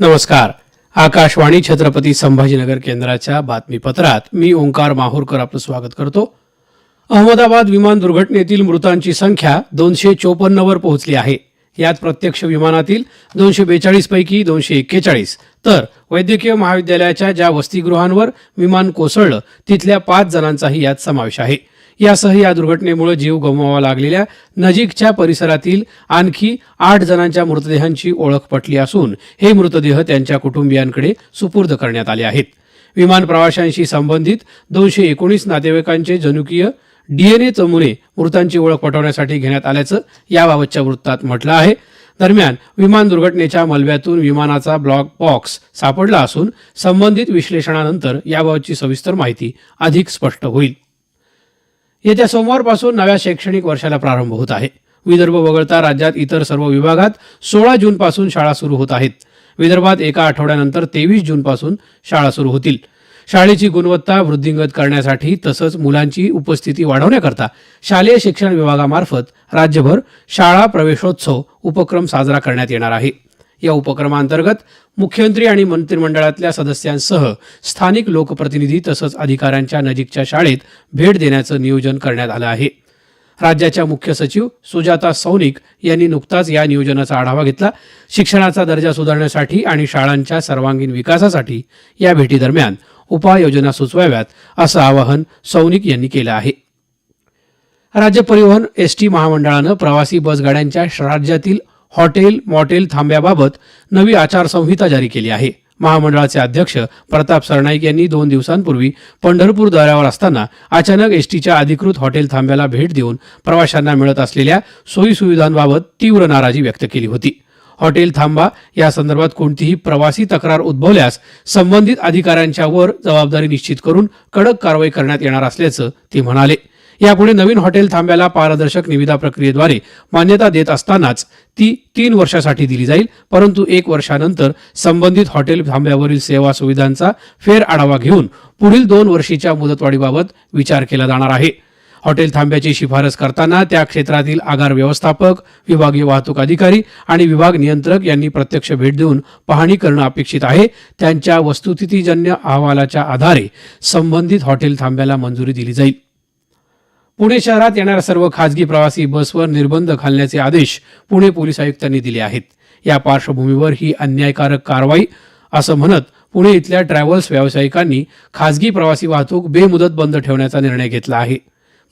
नमस्कार. आकाशवाणी छत्रपती संभाजीनगर केंद्राच्या बातमीपत्रात मी ओंकार माहूरकर आपलं स्वागत करतो. अहमदाबाद विमान दुर्घटनेतील मृतांची संख्या दोनशे चोपन्नवर पोहोचली आहे. यात प्रत्यक्ष विमानातील दोनशे बेचाळीस पैकी दोनशे एक्केचाळीस तर वैद्यकीय महाविद्यालयाच्या ज्या वसतिगृहांवर विमान कोसळलं तिथल्या पाच जणांचाही यात समावेश आहे. यासह या दुर्घटनेमुळे जीव गमवावा लागलेल्या नजीकच्या परिसरातील आणखी आठ जणांच्या मृतदेहांची ओळख पटली असून हे मृतदेह त्यांच्या कुटुंबियांकडे सुपूर्द करण्यात आले आहेत. विमान प्रवाशांशी संबंधित दोनशे एकोणीस नातेवाईकांचे जनुकीय डीएनए चमुने मृतांची ओळख पटवण्यासाठी घेण्यात आल्याचं याबाबतच्या वृत्तात म्हटलं आहे. दरम्यान विमान दुर्घटनेच्या मलब्यातून विमानाचा ब्लॉक बॉक्स सापडला असून संबंधित विश्लेषणानंतर याबाबतची सविस्तर माहिती अधिक स्पष्ट होईल. येत्या सोमवारपासून नव्या शैक्षणिक वर्षाला प्रारंभ होत आहे. विदर्भ वगळता राज्यात इतर सर्व विभागात सोळा जूनपासून शाळा सुरू होत आहेत. विदर्भात एका आठवड्यानंतर तेवीस जूनपासून शाळा सुरू होतील. शाळेची गुणवत्ता वृद्धिंगत करण्यासाठी तसंच मुलांची उपस्थिती वाढवण्याकरता शालेय शिक्षण विभागामार्फत राज्यभर शाळा प्रवेशोत्सव उपक्रम साजरा करण्यात येणार आहे. या उपक्रमांतर्गत मुख्यमंत्री आणि मंत्रिमंडळातल्या सदस्यांसह स्थानिक लोकप्रतिनिधी तसंच अधिकाऱ्यांच्या नजीकच्या शाळेत भेट देण्याचं नियोजन करण्यात आलं आहे. राज्याच्या मुख्य सचिव सुजाता सौनिक यांनी नुकताच या नियोजनाचा आढावा घेतला. शिक्षणाचा दर्जा सुधारण्यासाठी आणि शाळांच्या सर्वांगीण विकासासाठी या भेटीदरम्यान उपाययोजना सुचवाव्यात असं आवाहन सौनिक यांनी केलं आहे. राज्य परिवहन एस टी महामंडळानं प्रवासी बसगाड्यांच्या राज्यातील हॉटेल मॉटेल थांब्याबाबत नवी आचारसंहिता जारी केली आहे. महामंडळाचे अध्यक्ष प्रताप सरनाईक यांनी दोन दिवसांपूर्वी पंढरपूर दौऱ्यावर असताना अचानक एसटीच्या अधिकृत हॉटेल थांब्याला भेट देऊन प्रवाशांना मिळत असलेल्या सोयीसुविधांबाबत तीव्र नाराजी व्यक्त केली होती. हॉटेल थांबा या संदर्भात कोणतीही प्रवासी तक्रार उद्भवल्यास संबंधित अधिकाऱ्यांच्या वर जबाबदारी निश्चित करून कडक कारवाई करण्यात येणार असल्याचं ते म्हणाले. यापुढे नवीन हॉटेल थांब्याला पारदर्शक निविदा प्रक्रियेद्वारे मान्यता देत असतानाच ती तीन वर्षासाठी दिली जाईल परंतु एक वर्षानंतर संबंधित हॉटेल थांब्यावरील सेवा सुविधांचा फेर आढावा घेऊन पुढील दोन वर्षीच्या मुदतवाढीबाबत विचार केला जाणार आहे. हॉटेल थांब्याची शिफारस करताना त्या क्षेत्रातील आगार व्यवस्थापक विभागीय वाहतूक अधिकारी आणि विभाग नियंत्रक यांनी प्रत्यक्ष भेट देऊन पाहणी करणं अपेक्षित आहे. त्यांच्या वस्तुस्थितीजन्य अहवालाच्या आधारे संबंधित हॉटेल थांब्याला मंजुरी दिली जाईल. पुणे शहरात येणाऱ्या सर्व खासगी प्रवासी बसवर निर्बंध घालण्याचे आदेश पुणे पोलीस आयुक्तांनी दिले आहेत. या पार्श्वभूमीवर ही अन्यायकारक कारवाई असं म्हणत पुणे इथल्या ट्रॅव्हल्स व्यावसायिकांनी खासगी प्रवासी वाहतूक बेमुदत बंद ठेवण्याचा निर्णय घेतला आहे.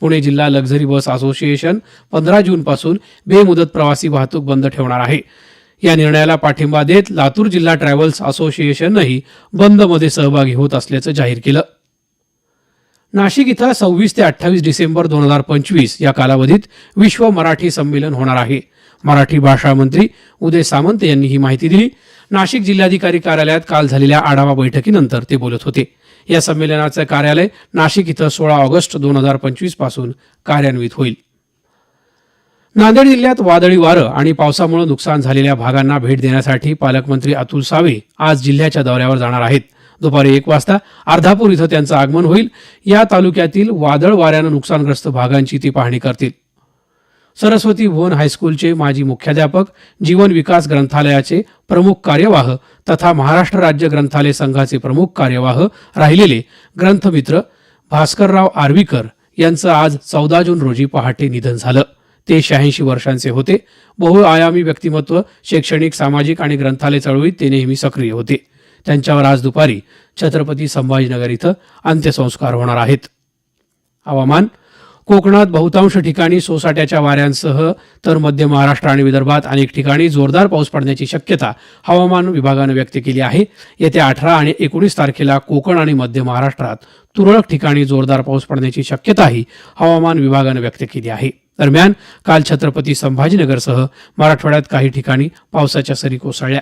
पुणे जिल्हा लक्झरी बस असोसिएशन पंधरा जूनपासून बेमुदत प्रवासी वाहतूक बंद ठेवणार आहे. या निर्णयाला पाठिंबा देत लातूर जिल्हा ट्रॅव्हल्स असोसिएशनही बंदमध्ये सहभागी होत असल्याचं जाहीर केलं. नाशिक इथं सव्वीस ते अठ्ठावीस डिसेंबर दोन हजार पंचवीस या कालावधीत विश्व मराठी संमेलन होणार आहे. मराठी भाषा मंत्री उदय सामंत यांनी ही माहिती दिली. नाशिक जिल्हाधिकारी कार्यालयात काल झालेल्या आढावा बैठकीनंतर ते बोलत होते. या संमेलनाचं कार्यालय नाशिक इथं सोळा ऑगस्ट दोन हजार पंचवीसपासून कार्यान्वित होईल. नांदेड जिल्ह्यात वादळी वारं आणि पावसामुळे नुकसान झालेल्या भागांना भेट देण्यासाठी पालकमंत्री अतुल सावे आज जिल्ह्याच्या दौऱ्यावर जाणार आहेत. दुपारी एक वाजता अर्धापूर इथं त्यांचं आगमन होईल. या तालुक्यातील वादळ वाऱ्यानं नुकसानग्रस्त भागांची ती पाहणी करतील. सरस्वती भुवन हायस्कूलचे माजी मुख्याध्यापक जीवन विकास ग्रंथालयाचे प्रमुख कार्यवाह तथा महाराष्ट्र राज्य ग्रंथालय संघाचे प्रमुख कार्यवाह राहिलेले ग्रंथमित्र भास्करराव आर्वीकर यांचं आज चौदा जून रोजी पहाटे निधन झालं. ते शहाऐंशी वर्षांचे होते. बहुआयामी व्यक्तिमत्व शैक्षणिक सामाजिक आणि ग्रंथालय चळवळीत ते नेहमी सक्रिय होते. त्यांच्यावर आज दुपारी छत्रपती संभाजीनगर इथं अंत्यसंस्कार होणार आहेत. हवामान कोकणात बहुतांश ठिकाणी सोसाट्याच्या वाऱ्यांसह तर मध्य महाराष्ट्र आणि विदर्भात अनेक ठिकाणी जोरदार पाऊस पडण्याची शक्यता हवामान विभागानं व्यक्त केली आहे. येत्या अठरा आणि एकोणीस तारखेला कोकण आणि मध्य महाराष्ट्रात तुरळक ठिकाणी जोरदार पाऊस पडण्याची शक्यताही हवामान विभागानं व्यक्त केली आहे. दरम्यान काल छत्रपती संभाजीनगरसह मराठवाड्यात काही ठिकाणी पावसाच्या सरी कोसळल्या.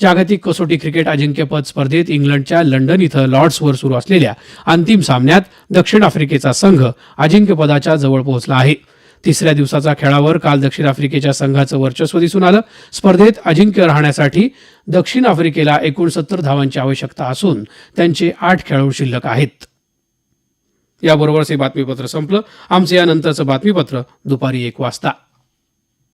जागतिक कसोटी क्रिकेट अजिंक्यपद स्पर्धेत इंग्लंडच्या लंडन इथं लॉर्ड्सवर सुरू असलेल्या अंतिम सामन्यात दक्षिण आफ्रिकेचा संघ अजिंक्यपदाच्या जवळ पोहोचला आहे. तिसऱ्या दिवसाचा खेळावर काल दक्षिण आफ्रिकेच्या संघाचं वर्चस्व दिसून आलं. स्पर्धेत अजिंक्य राहण्यासाठी दक्षिण आफ्रिकेला एकोणसत्तर धावांची आवश्यकता असून त्यांचे आठ खेळाडू शिल्लक आहेत. याबरोबरच हे बातमीपत्र संपलं. आमचं यानंतरचं बातमीपत्र दुपारी एक वाजता.